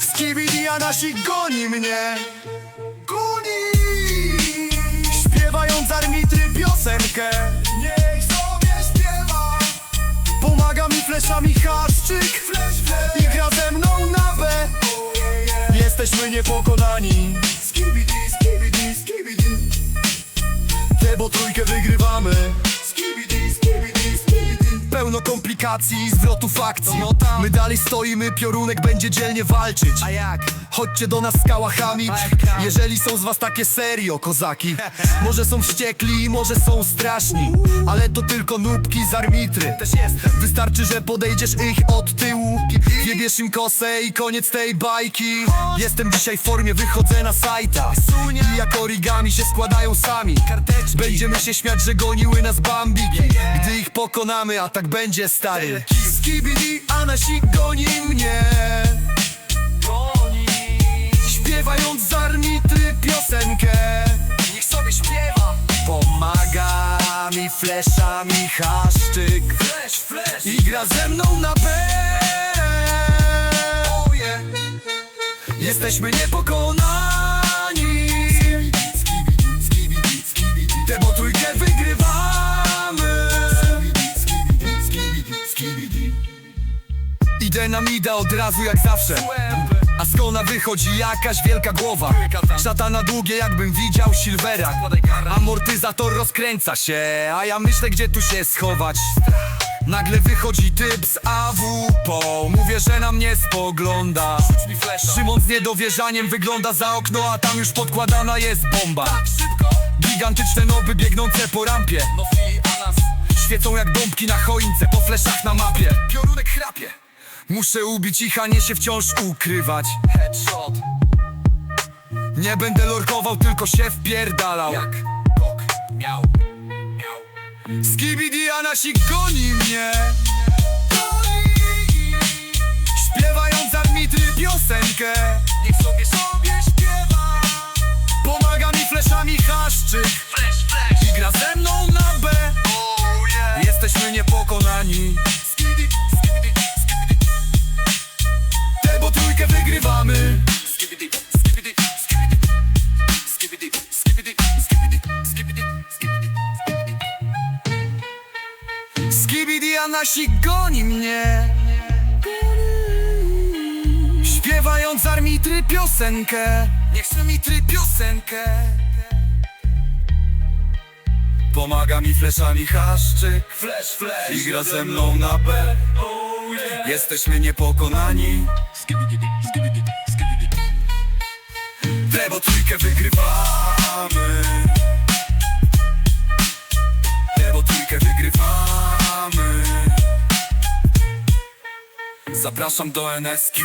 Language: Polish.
Skibidi, a nasi goni mnie. Goni! Śpiewając armitry piosenkę. Niech sobie śpiewa. Pomaga mi fleszami haszczyk I gra ze mną na B. Jesteśmy niepokonani. Skibidi, skibidi, skibidi Te trójkę wygrywamy komplikacji i zwrotów akcji My dalej stoimy, piorunek będzie dzielnie walczyć. A jak? Chodźcie do nas z kałachami. Jeżeli są z was takie serio, kozaki Może są wściekli, może są straszni Ale to tylko nubki z armitry. Wystarczy, że podejdziesz ich od tyłu. Jebiesz im kosę i koniec tej bajki. Jestem dzisiaj w formie, wychodzę na sajta. I jak origami się składają sami. Będziemy się śmiać, że goniły nas bambiki Gdy ich pokonamy, a tak będzie stary. Skibidi, a nasi goni mnie. Goni. Śpiewając z armitry piosenkę. Niech sobie śpiewa. Pomaga mi fleszami haszczyk Flash, flash. I gra ze mną na B oh. Jesteśmy niepokonani Idę na mida od razu jak zawsze. A z kona wychodzi jakaś wielka głowa. Szatana długie jakbym widział Silvera. Amortyzator rozkręca się A ja myślę gdzie tu się schować. Nagle wychodzi typ z AWP Mówię, że na mnie spogląda. Szymon z niedowierzaniem wygląda za okno A tam już podkładana jest bomba. Gigantyczne noby biegnące po rampie Świecą jak bombki na choince po fleszach na mapie. Piorunek chrapie. Muszę ubić ich, a nie się wciąż ukrywać. Headshot. Nie będę lorkował, tylko się wpierdalał. Jak Bok Miał Miał. Skibidi, a nasi goni mnie. Śpiewając armitry piosenkę. Niech sobie sobie śpiewa. Pomaga mi fleszami haszczyk skibidi Skibidi, skibidi, skibidi Skibidi, a nasi goni mnie. Śpiewając armitry piosenkę. Niech armitry piosenkę Pomaga mi fleszami haszczyk. Flash, flash. I gra ze mną na B. Oh yeah. Jesteśmy niepokonani. Tebo trójkę wygrywamy. Tebo trójkę wygrywamy. Zapraszam do NSQ